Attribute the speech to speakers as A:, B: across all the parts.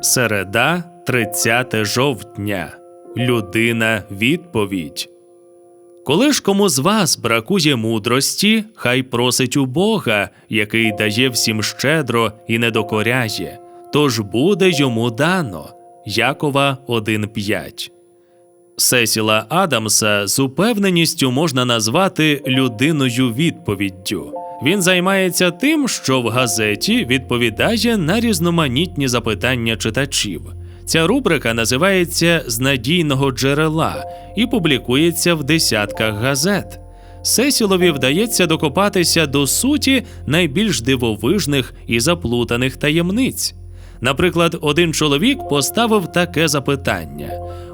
A: Середа, 30 жовтня. Людина відповідь. Коли ж кому з вас бракує мудрості, хай просить у Бога, який дає всім щедро і не докоряє, тож буде йому дано. Якова 1.5 Сесіла Адамса з упевненістю можна назвати людиною відповіддю. Він займається тим, що в газеті відповідає на різноманітні запитання читачів. Ця рубрика називається з надійного джерела і публікується в десятках газет. Сесілові вдається докопатися до суті найбільш дивовижних і заплутаних таємниць. Наприклад, один чоловік поставив таке запитання: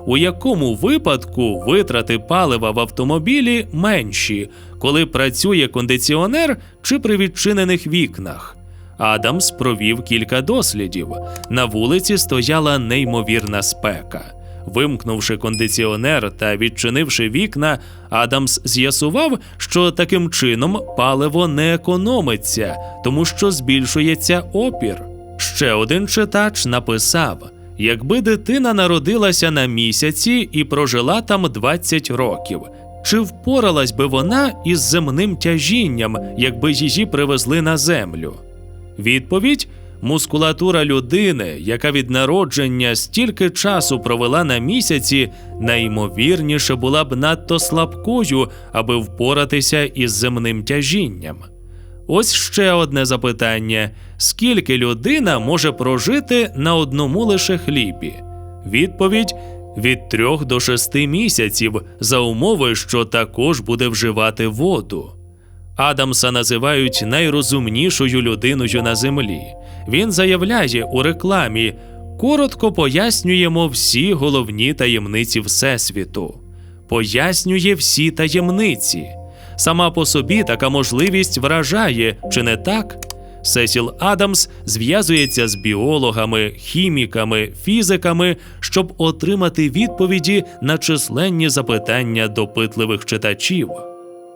A: у якому випадку витрати палива в автомобілі менші, коли працює кондиціонер чи при відчинених вікнах? Адамс провів кілька дослідів. На вулиці стояла неймовірна спека. Вимкнувши кондиціонер та відчинивши вікна, Адамс з'ясував, що таким чином паливо не економиться, тому що збільшується опір. Ще один читач написав: якби дитина народилася на місяці і прожила там 20 років, чи впоралась би вона із земним тяжінням, якби її привезли на землю? Відповідь мускулатура людини, яка від народження стільки часу провела на місяці, найімовірніше була б надто слабкою, аби впоратися із земним тяжінням. Ось ще одне запитання: скільки людина може прожити на одному лише хлібі? Відповідь від трьох до шести місяців за умови, що також буде вживати воду. Адамса називають найрозумнішою людиною на землі. Він заявляє у рекламі: коротко пояснюємо всі головні таємниці Всесвіту, пояснює всі таємниці. Сама по собі така можливість вражає, чи не так? Сесіл Адамс зв'язується з біологами, хіміками, фізиками, щоб отримати відповіді на численні запитання допитливих читачів.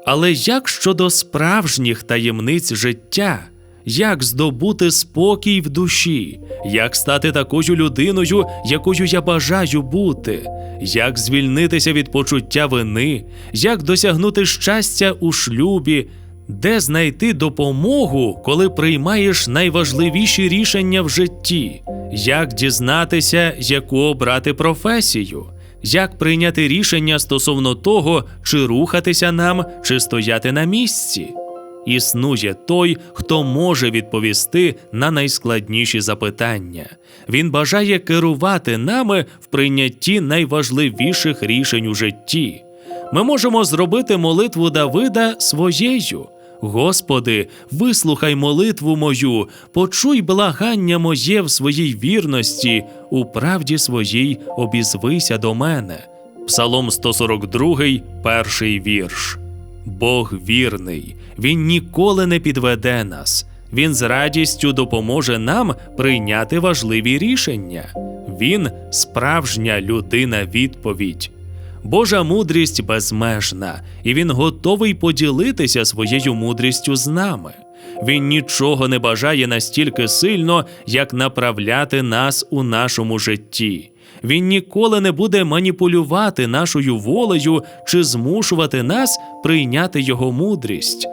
A: Але як щодо справжніх таємниць життя? Як здобути спокій в душі, як стати такою людиною, якою я бажаю бути, як звільнитися від почуття вини, як досягнути щастя у шлюбі, де знайти допомогу, коли приймаєш найважливіші рішення в житті, як дізнатися, яку обрати професію, як прийняти рішення стосовно того, чи рухатися нам, чи стояти на місці. Існує той, хто може відповісти на найскладніші запитання. Він бажає керувати нами в прийнятті найважливіших рішень у житті. Ми можемо зробити молитву Давида своєю. Господи, вислухай молитву мою, почуй благання моє в своїй вірності, у правді своїй обізвися до мене. Псалом 142, перший вірш. Бог вірний, Він ніколи не підведе нас. Він з радістю допоможе нам прийняти важливі рішення. Він справжня людина відповідь. Божа мудрість безмежна, і він готовий поділитися своєю мудрістю з нами. Він нічого не бажає настільки сильно, як направляти нас у нашому житті. Він ніколи не буде маніпулювати нашою волею чи змушувати нас прийняти його мудрість.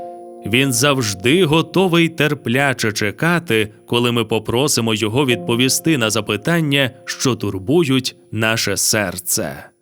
A: Він завжди готовий терпляче чекати, коли ми попросимо його відповісти на запитання, що турбують наше серце.